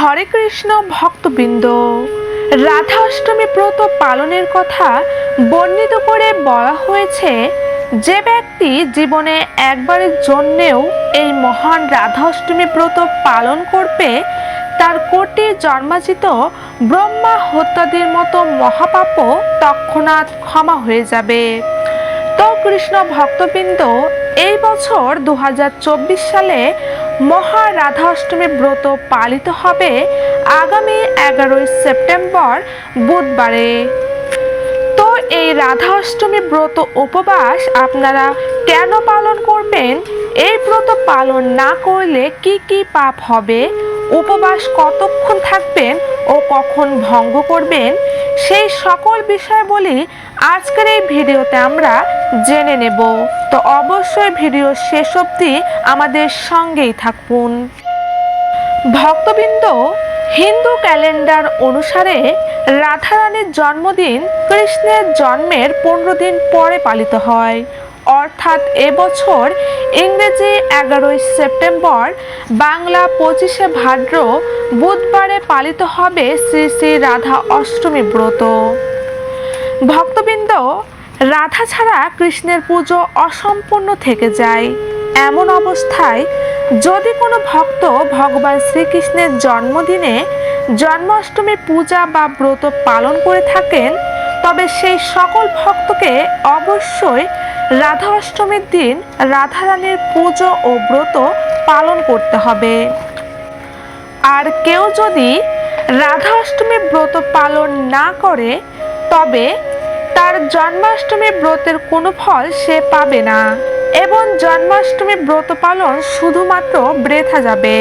হরে কৃষ্ণ ভক্তবৃন্দ, রাধা অষ্টমী ব্রত পালনের কথা বর্ণিত করে বলা হয়েছে, যে ব্যক্তি জীবনে একবারের জন্যেও এই মহান রাধা অষ্টমী ব্রত পালন করবে, তার কোটি জন্মাজিত ব্রহ্মা হত্যাদের মতো মহাপাপ তৎক্ষণাৎ ক্ষমা হয়ে যাবে। তো কৃষ্ণ ভক্তবৃন্দ, এই বছর দু হাজার চব্বিশ সালে মহা রাধা অষ্টমী ব্রত পালিত হবে আগামী এগারোই সেপ্টেম্বর বুধবারে। তো এই রাধা অষ্টমী ব্রত উপবাস আপনারা কেন পালন করবেন? এই ব্রত পালন না করলে কি কি পাপ হবে? উপবাস কতক্ষণ থাকবেন ও কখন ভঙ্গ করবেন? সেই সকল বিষয় বলি আজকের এই ভিডিওতে আমরা জেনে নেব। তো অবশ্যই ভিডিও শেষ অবধি আমাদের সঙ্গেই থাকুন। ভক্তবৃন্দ, হিন্দু ক্যালেন্ডার অনুসারে রাধারানীর জন্মদিন কৃষ্ণের জন্মের পনেরো দিন পরে পালিত হয়। অর্থাৎ এবছর ইংরেজি এগারোই সেপ্টেম্বর বাংলা পঁচিশে ভাদ্র বুধবারে পালিত হবে শ্রী শ্রী রাধা অষ্টমী ব্রত। ভক্তবৃন্দ রাধা ছাড়া কৃষ্ণের পুজো অসম্পূর্ণ থেকে যায়। এমন অবস্থায় যদি কোনো ভক্ত ভগবান শ্রীকৃষ্ণের জন্মদিনে জন্মাষ্টমী পূজা বা ব্রত পালন করে থাকেন, তবে সেই সকল ভক্তকে অবশ্যই রাধা অষ্টমীর দিন রাধারানীর পুজো ও ব্রত পালন করতে হবে। আর কেউ যদি রাধা অষ্টমী ব্রত পালন না করে, তবে তার জন্মাষ্টমী ব্রতের কোনো ফল সে পাবে না। এবং জন্মাষ্টমী ব্রত পালন শুধুমাত্র ব্রেথা যাবে।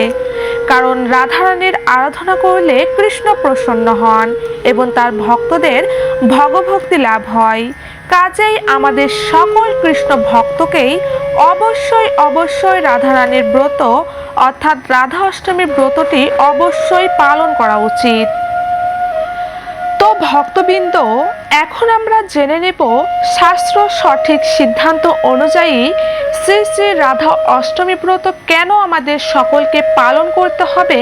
কারণ রাধারানীর আরাধনা করলে কৃষ্ণ প্রসন্ন হন এবং তার ভক্তদের ভগভক্তি লাভ হয়। কাজেই আমাদের সকল কৃষ্ণ ভক্তকেই অবশ্যই অবশ্যই রাধারানীর ব্রত অর্থাৎ রাধা অষ্টমীর ব্রতটি অবশ্যই পালন করা উচিত। তো ভক্তবৃন্দ, এখন আমরা জেনে নেব শাস্ত্র সঠিক সিদ্ধান্ত অনুযায়ী শ্রী শ্রী রাধা অষ্টমী ব্রত কেন আমাদের সকলকে পালন করতে হবে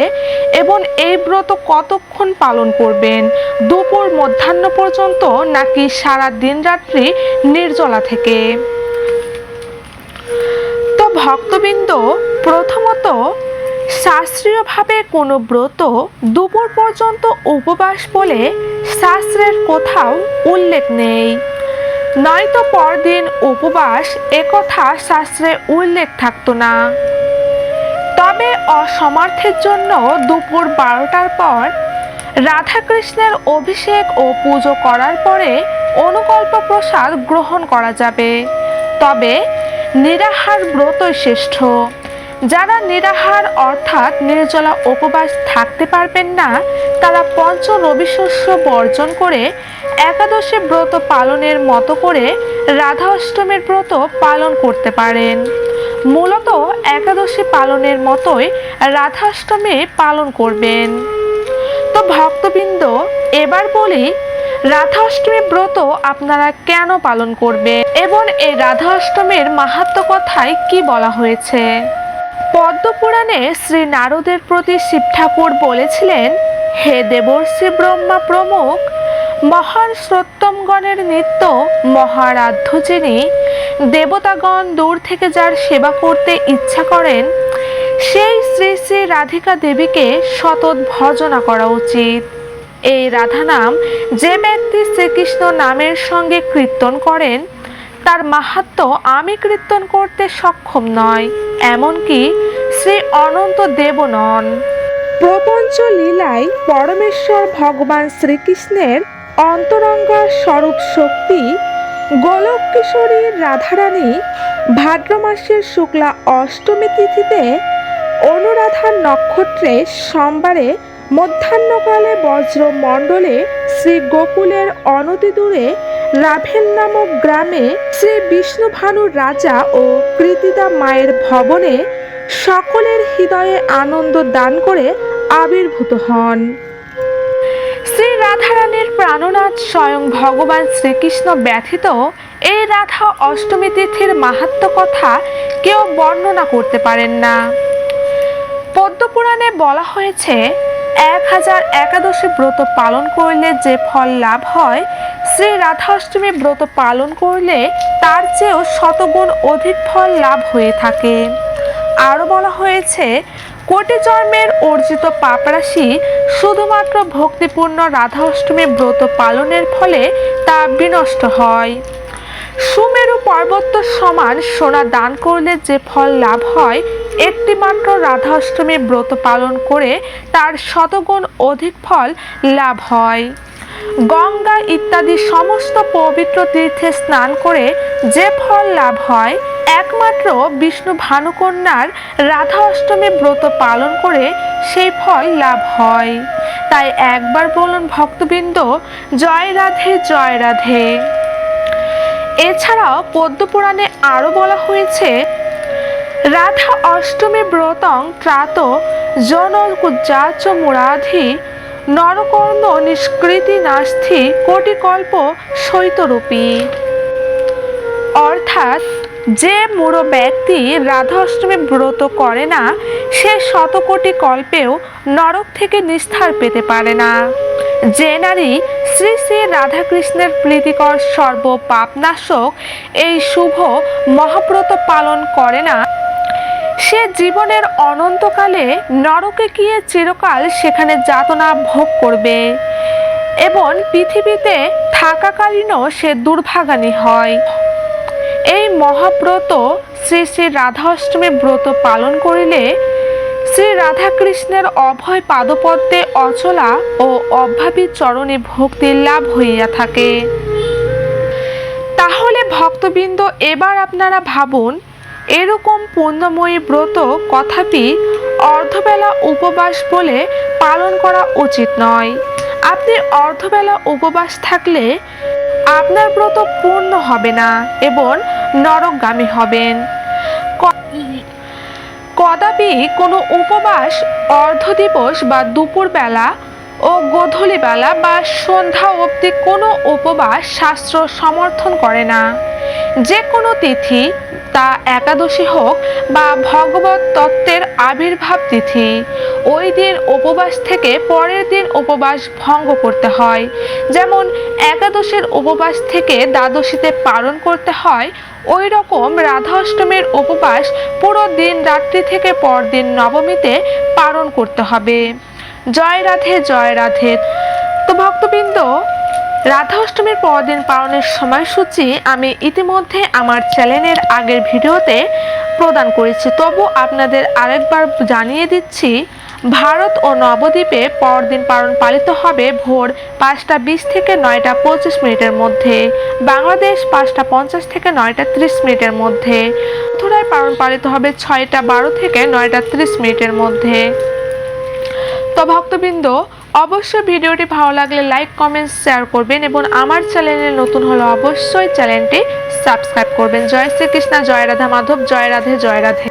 এবং এই ব্রত কতক্ষণ পালন করবেন? দুপুর, মধ্যাহ্ন পর্যন্ত নাকি সারা দিন রাত্রি নির্জলা থেকে? তো ভক্তবৃন্দ, প্রথমত শাস্ত্রীয়ভাবে কোনো ব্রত দুপুর পর্যন্ত উপবাস বলে শাস্ত্রের কোথাও উল্লেখ নেই। নয়তো পরদিন উপবাস একথা শাস্ত্রে উল্লেখ থাকতো না। তবে অসমর্থের জন্য দুপুর বারোটার পর রাধাকৃষ্ণের অভিষেক ও পুজো করার পরে অনুকল্প প্রসাদ গ্রহণ করা যাবে। তবে নিরাহার ব্রতই শ্রেষ্ঠ। যারা নিরাহার অর্থাৎ নির্জলা উপবাস থাকতে পারবেন না, তারা পঞ্চ রবিশস্য বর্জন করে একাদশী ব্রত পালনের মতো করে রাধা অষ্টমীর ব্রত পালন করতে পারেন। মূলত একাদশী পালনের মতোই রাধাষ্টমী পালন করবেন। তো ভক্তবৃন্দ, এবার বলি রাধা অষ্টমী ব্রত আপনারা কেন পালন করবেন? এবং এই রাধা অষ্টমীর মাহাত্ম কথায় কি বলা হয়েছে? পদ্মপুরাণে শ্রী নারদের প্রতি শিব ঠাকুর বলেছিলেন, হে দেবর্ষি ব্রহ্মা প্রমুখ, মহান শ্রোত্তমগণের নিত্য মহারাধ্য যিনি, দেবতাগণ দূর থেকে যার সেবা করতে ইচ্ছা করেন, সেই শ্রী শ্রী রাধিকা দেবীকে সতত ভজনা করা উচিত। এই রাধা নাম যে ব্যক্তি শ্রীকৃষ্ণ নামের সঙ্গে কীর্তন করেন তার মাহাত্ম আমি কীর্তন করতে সক্ষম নয়, এমনকি শ্রী অনন্ত দেব নন প্রপঞ্চ লীলায় পরমেশ্বর ভগবান শ্রীকৃষ্ণের অন্তরঙ্গা স্বরূপ শক্তি, গোলক কিশোরী রাধারানী ভাদ্র মাসের শুক্লা অষ্টমী তিথিতে অনুরাধার নক্ষত্রে সোমবারে মধ্যাহ্নকালে বজ্র মণ্ডলে শ্রী গোকুলের অনতি দূরে রাভেল নামক গ্রামে শ্রী বিষ্ণুভানুর রাজা ও কৃতিদা মায়ের ভবনে সকলের হৃদয়ে আনন্দ দান করে আবির্ভূত হন। শ্রী রাধারানীর প্রাণনাথ স্বয়ং ভগবান শ্রীকৃষ্ণ ব্যথিত এই রাধা অষ্টমী তিথির মাহাত্ম কথা কেউ বর্ণনা করতে পারেন না। পদ্মপুরাণে বলা হয়েছে এক হাজার একাদশী ব্রত পালন করলে যে ফল লাভ হয়, শ্রী রাধাষ্টমী ব্রত পালন করলে তার চেয়েও শতগুণ অধিক ফল লাভ হয়ে থাকে। আরও বলা হয়েছে, কোটি জন্মের অর্জিত পাপরাশি শুধুমাত্র ভক্তিপূর্ণ রাধা অষ্টমী ব্রত পালনের ফলে তা বিনষ্ট হয়। সুমেরু পর্বত সমান সোনা দান করলে যে ফল লাভ হয় একটি মাত্র রাধা অষ্টমী ব্রত পালন করে তার শতগুণ অধিক ফল লাভ হয়। গঙ্গা ইত্যাদি সমস্ত পবিত্র তীর্থে স্নান করে যে ফল লাভ হয়, একমাত্র বিষ্ণু ভানুকন্যার রাধা অষ্টমী ব্রত পালন করে সেই ফল লাভ হয়। তাই একবার বলুন ভক্তবৃন্দ, জয় রাধে জয় রাধে। এছাড়াও পদ্মপুরাণে আরও বলা হয়েছে রাধা অষ্টমী ব্রতং ত্রাত জনকুজাচ মুরাধি। নরকর্ণ নিষ্কৃতি নাস্থি কোটিকল্প শৈতরূপী। অর্থাৎ যে মুড়ো ব্যক্তি রাধা অষ্টমী ব্রত করে না, সে শতকোটি কল্পেও নরক থেকে নিস্তার পেতে পারে না। যে নারী শ্রী শ্রী রাধাকৃষ্ণের প্রীতিকর সর্ব পাপনাশক এই শুভ মহাব্রত পালন করে না সে জীবনের অনন্তকালে নরকে গিয়ে চিরকাল সেখানে যাতনা ভোগ করবে এবং পৃথিবীতে থাকাকালীনও সে দুর্ভাগানী হয়। এই মহাব্রত শ্রী শ্রী রাধা অষ্টমী ব্রত পালন করিলে শ্রী রাধাকৃষ্ণের অভয় পাদপদ্মে অচলা ও অভাবী চরণে ভক্তি লাভ হইয়া থাকে। তাহলে ভক্তবৃন্দ, এবার আপনারা ভাবুন এরকম পুণ্যময়ী ব্রত কথাপি অর্ধবেলা উপবাস বলে পালন করা উচিত নয়। আপনি অর্ধবেলা উপবাস থাকলে আপনার ব্রত পূর্ণ হবে না এবং নরকগামী হবেন। কদাপি কোনো উপবাস অর্ধ দিবস বা দুপুরবেলা ও গোধূলিবেলা বা সন্ধ্যা অবধি কোনো উপবাস শাস্ত্র সমর্থন করে না। যে কোনো তিথি তা একাদশী হোক বা ভগবত তত্ত্বের আবির্ভাব তিথি। ওই দিন উপবাস থেকে পরের দিন উপবাস ভঙ্গ করতে হয়। যেমন একাদশীর উপবাস থেকে দ্বাদশীতে পালন করতে হয়, ওই রকম রাধা অষ্টমীর উপবাস পুরো দিন রাত্রি থেকে পরদিন নবমীতে পালন করতে হবে। জয় রাধে জয় রাধে। তো ভক্তবৃন্দ রাধা অষ্টমীর পরদিন পালনের সময়সূচি আমি ইতিমধ্যে আমার চ্যানেলের আগের ভিডিওতে প্রদান করেছি। তবু আপনাদের আরেকবার জানিয়ে দিচ্ছি, ভারত ও নবদ্বীপে পরদিন পালন পালিত হবে ভোর পাঁচটা বিশ থেকে নয়টা পঁচিশ মিনিটের মধ্যে। বাংলাদেশ পাঁচটা পঞ্চাশ থেকে নয়টা ত্রিশ মিনিটের মধ্যে। মথুরায় পালন পালিত হবে ছয়টা বারো থেকে নয়টা ত্রিশ মিনিটের মধ্যে। তো ভক্তবৃন্দ অবশ্যই ভিডিওটি ভালো লাগলে লাইক, কমেন্ট শেয়ার করবেন এবং আমার চ্যানেলে নতুন হলে অবশ্যই চ্যানেলটি সাবস্ক্রাইব করবেন। জয় শ্রীকৃষ্ণ, জয় রাধা মাধব, জয় রাধে জয় রাধে।